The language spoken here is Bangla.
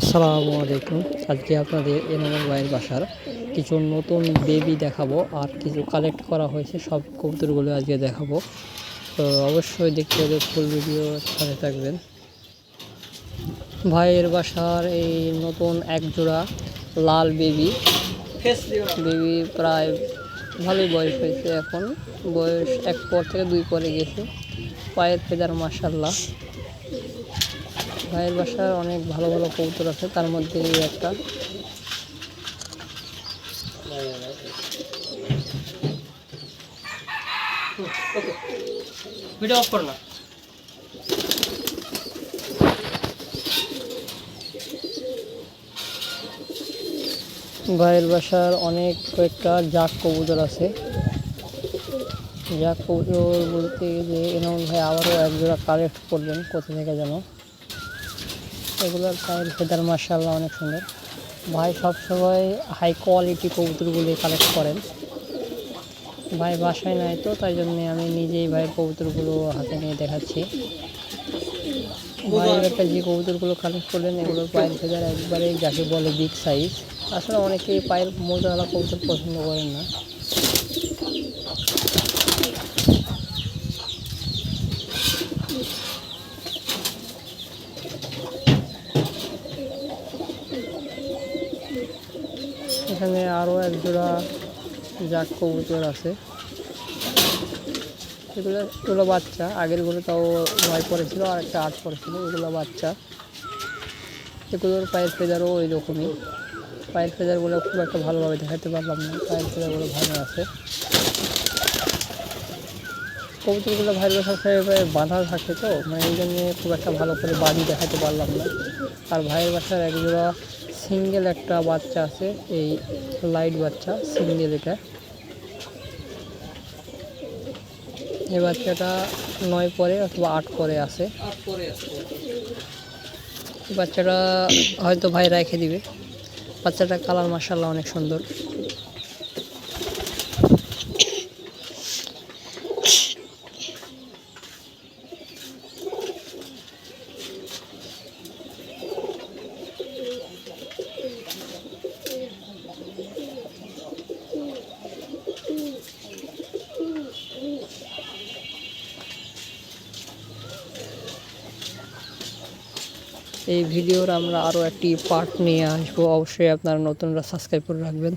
আসসালামু আলাইকুম। আজকে আপনাদের এনামুল ভাইয়ের বাসার কিছু নতুন বেবি দেখাবো আর কিছু কালেক্ট করা হয়েছে, সব কবুতরগুলো আজকে দেখাবো। তো অবশ্যই দেখতে হলে ফুল ভিডিও সাথে থাকবেন। ভাইয়ের বাসার এই নতুন এক জোড়া লাল বেবি বেবি প্রায় ভালোই বয়স হয়েছে এখন। বয়স এক পর থেকে দুই পরে গেছে। পায়ের ফেদার মাসাল্লাহ ভাইয়ের বাসার অনেক ভালো ভালো কবুতর আছে তার মধ্যে এই একটা। ভিডিও অফ কর না। ভাইয়ের বাসার অনেক কয়েকটা জাক কবুতর আছে। জাক কবুতর বলতে যে এনামুল ভাই আবারও এক জোড়া কালেক্ট করলেন কোথা থেকে যেন। এগুলোর পায়ের ফেদার মার্শাল্লাহ অনেক সুন্দর। ভাই সবসময় হাই কোয়ালিটি কবুতরগুলি কালেক্ট করেন। ভাই বাসায় নাই তো, তাই জন্য আমি নিজেই ভাইয়ের কবুতরগুলো হাতে নিয়ে দেখাচ্ছি। ভাইয়ের একটা যে কবুতরগুলো কালেক্ট করলেন, এগুলোর পায়ের ফেদার একবারে যাকে বলে বিগ সাইজ আসলে অনেকেই পায়ের মোজাওয়ালা কবুতর পছন্দ করেন না। এখানে আরও এক জোড়া জাক কবুতর আছে। এগুলো এগুলো বাচ্চা। আগেরগুলো তাও নয় পড়েছিল আর একটা আট পড়েছিল এগুলো বাচ্চা। এগুলোর পায়ের ফেদারও ওই রকমই পায়ের ফেদারগুলো খুব একটা ভালোভাবে দেখাতে পারলাম না। পায়ের ফেদারগুলো ভালো আছে। কবুতরগুলো ভাইয়ের বাসায় বাঁধা থাকে তো মানে এই জন্যে খুব একটা ভালো করে বাড়ি দেখাতে পারলাম না। আর ভাইয়ের বাসার এক জোড়া সিঙ্গেল একটা বাচ্চা আছে, এই লাইট বাচ্চা সিঙ্গেল এটা। এই বাচ্চাটা নয় পরে অথবা আট পরে আছে। বাচ্চাটা হয়তো ভাই রেখে দিবে। বাচ্চাটা কালার মার্শাল্লাহ অনেক সুন্দর। এই ভিডিওর আমরা আরও একটি পার্ট নিয়ে আসব। অবশ্যই আপনারা নতুনরা সাবস্ক্রাইব করে রাখবেন।